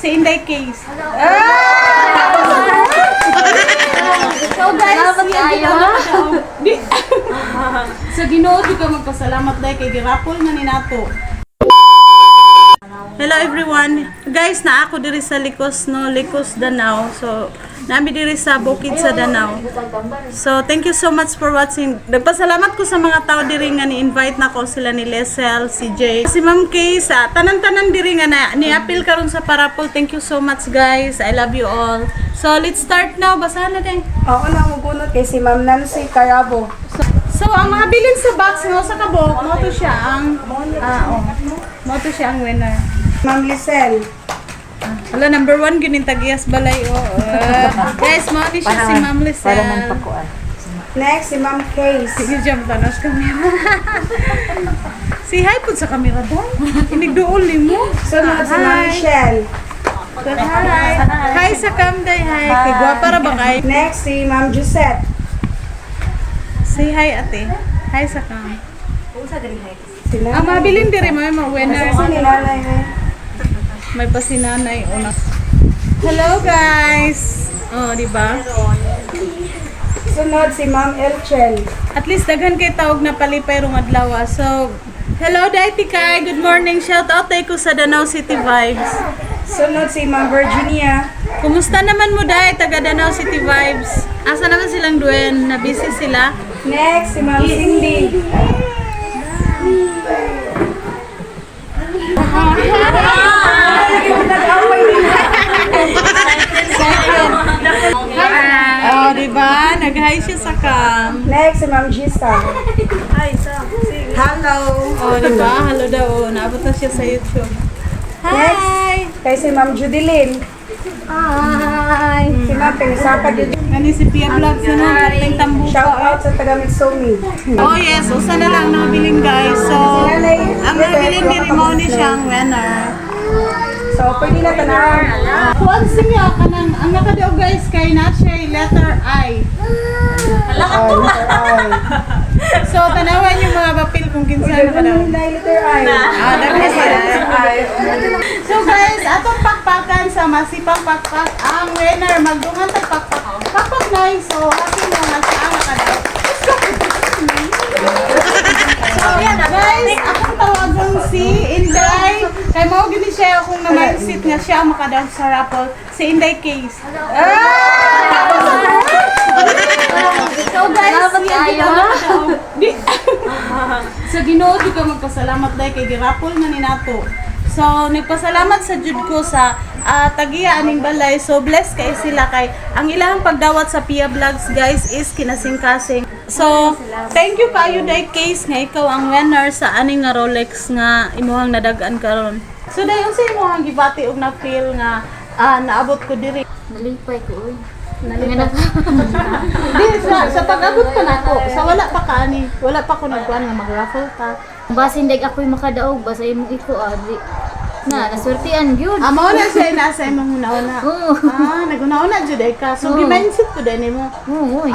si Inday Case. Ah! So guys. Di. Sa Ginoo ka magpasalamat dahil kay girapol nga ni nato. Hello everyone. Guys, na ako diri sa Likos no, Likos Danau. So, nami diri sa Bukid sa Danau. So, thank you so much for watching. Nagpasalamat ko sa mga tao diri nga ni-invite na ko sila ni Lesel, si Jay, si Ma'am Kay sa tanan-tanan diri nga na ni-appeal karon sa Parapol. Thank you so much guys. I love you all. So, let's start now. Basahan na din. Ako na magunot kay si Ma'am Nancy Carabo. So, ang mga bilin sa box mo sa kabok, mo to siya ang ah, oh. Mo to siya ang winner. Ma'am Lisel. Wala, number one, ginintagiyas balay, oh. Uh, guys, mo ni siya si Ma'am Lisel. Next, si Ma'am Case. Sige, jump tanos camera. si hi po sa camera doon. Inigdool ni mo. Sunod si Ma'am Hi. Michelle. Hi. Hi sa camday, hi. Kay guwapa ra ba kay? Next, si Ma'am Josette. Say hi, ate. Hi sa cam. Sila. Ang mga bilin diri mo, mga winner. Kasi si Nanay eh. May pasinanay una. Hello guys. Oh, di ba? Sunod si Ma'am Elchel. At least daghan kay tawag na palipay rong adlaw. ah. So, hello Daiti Kai. Good morning. Shout out tayo ko sa Danau City Vibes. Sunod si Ma'am Virginia. Kumusta naman mo dai taga Danau City Vibes? Asa naman silang duwen? Na busy sila? Next, si Ma'am Cindy. Oh, di ba? Nag-hi siya sa cam. Next, si Ma'am Gisa. Hello. Oh, di ba? Hello daw. Naabot na siya sa YouTube. Hi! Kay si Ma'am Judilyn. Hi. Si Ma'am Pingisaka dito. Ani si Pia Vlogs na kating tambuka. Shout out sa taga Mitsumi. Oh yes, usa na lang nabilin guys. So, ang nabilin ni Rimoni siyang winner. So, pwede na tanahan. Kuan siya kanang ang nakadaog guys kay na siya letter I. Oh, letter I. So tanawan yung mga bapil kung na letter I? Ah, sa letter I. So guys, atong pakpakan sa masipang pakpak ang winner magdungan tag pakpak. Pakpak na so happy mo nga siya ang nakadaog. So yan guys, akong tawagan si Inday. Kay mao gini siya akong na-mindset nga siya ang makadaog sa raffle. Si Inday Case. Ah! So guys, yan kayo. ginawa ko siya. Di- Sa Ginoo jud ka magpasalamat dai kay girapol na ni nato. So nagpasalamat sa jud ko sa ah, tagiya aning balay. So blessed kay sila kay ang ilang pagdawat sa Pia Vlogs guys is kinasing-kasing. So thank you kayo dai case nga ikaw ang winner sa aning nga Rolex nga imuhang nadagan karon. So dayon sa imuhang gibati og na feel nga ah, naabot ko diri. Nalipay ko, uy. Nalipat. Di, sa, sa pag-abot pa na ako, sa wala pa ka ani, wala pa ko nagkuhan nga mag-raffle ka. Basin dag ako'y makadaog, basa imong iko, ah. Di, na, naswertian yun. Ah, mao na siya nasa imong una-una. Oo. Ah, naguna-una jud ay ka. So, gi-mindset ko din mo. Oo, uy.